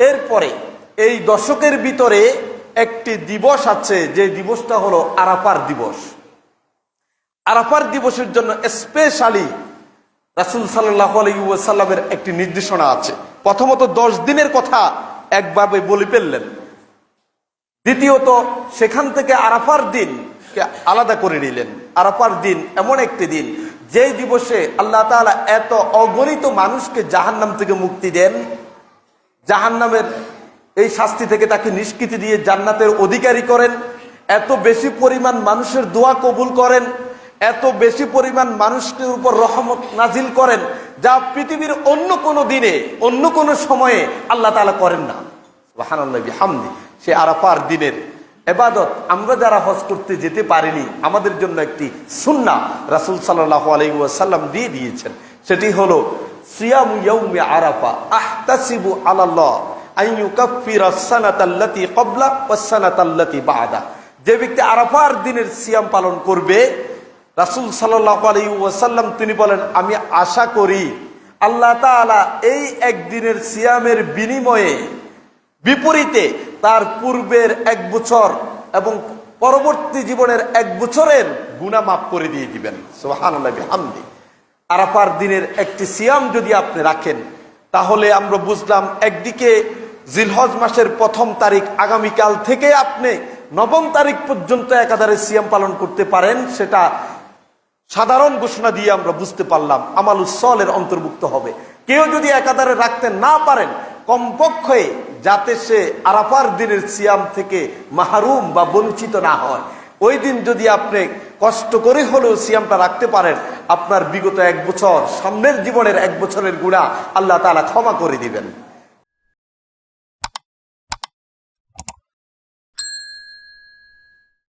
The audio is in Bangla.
এরপরে এই দশকের ভিতরে একটি দিবস আছে, যে দিবসটা হলো আরাফার দিবস। আরাফার দিবসের জন্য স্পেশালি রাসুল আলাইসাল্লামের একটি নির্দেশনা আছে। প্রথমত দশ দিনের কথা একভাবে বলে ফেললেন। দ্বিতীয়ত, সেখান থেকে আরাফার দিন আলাদা করে নিলেন। আরাফার দিন এমন একটি দিন, যেই দিবসে আল্লাহ তাআলা এত অগণিত মানুষকে জাহান্নাম থেকে মুক্তি দেন জাহান্নামের এই শাস্তি থেকে তাকে নিষ্কৃতি দিয়ে জান্নাতের অধিকারী করেন। এত বেশি পরিমাণ মানুষের দোয়া কবুল করেন। এত বেশি পরিমাণ মানুষের উপর রহমত নাজিল করেন, যা পৃথিবীর অন্য কোনো দিনে, অন্য কোনো সময়ে আল্লাহ তালা করেন না। সুবহানাল্লাহ, বিহামদি। সে আরাফার দিনের এবাদত। আমরা যারা হজ করতে যেতে পারিনি, আমাদের জন্য একটি সুন্না রাসূল সাল্লাল্লাহু আলাইহি ওয়াসাল্লাম দিয়ে দিয়েছেন। সেটি হলো সিয়াম ইয়াউমি আরাফা আহতাসিবু আলাল্লাহ আন ইউকাফিরা সানাতাল্লাতী ক্বাবলা ওয়াস সানাতাল্লাতী বাদা। যে ব্যক্তি আরাফার দিনের সিয়াম পালন করবে, রাসূল সাল্লাল্লাহু আলাইহি ওয়াসাল্লাম তিনি বলেন, আমি আশা করি আল্লাহ তাআলা এই একদিনের সিয়ামের বিনিময়ে বিপরীতে তার পূর্বের এক বছর এবং পরবর্তী জীবনের এক বছরের গুণা মাফ করে দিয়ে দিবেন। সোহানুল্লাহ হামদি আরাফার দিনের একটি সিয়াম যদি আপনি রাখেন, তাহলে আমরা বুঝলাম একদিকে জিলহজ মাসের প্রথম তারিখ আগামীকাল থেকে আপনি নবম তারিখ পর্যন্ত একাধারে সিয়াম পালন করতে পারেন, সেটা সাধারণ ঘোষণা দিয়ে আমরা বুঝতে পারলাম আমাল উসলের অন্তর্ভুক্ত হবে। কেউ যদি একাধারে রাখতে না পারেন, কমপক্ষে যাতে সে আরাফার দিনের সিয়াম থেকে মাহরুম বা বঞ্চিত না হয়। ওই দিন যদি আপনি কষ্ট করে হলেও সিয়ামটা রাখতে পারেন আপনার বিগত এক বছর সামনের জীবনের এক বছরের গুণা আল্লাহ তালা ক্ষমা করে দিবেন।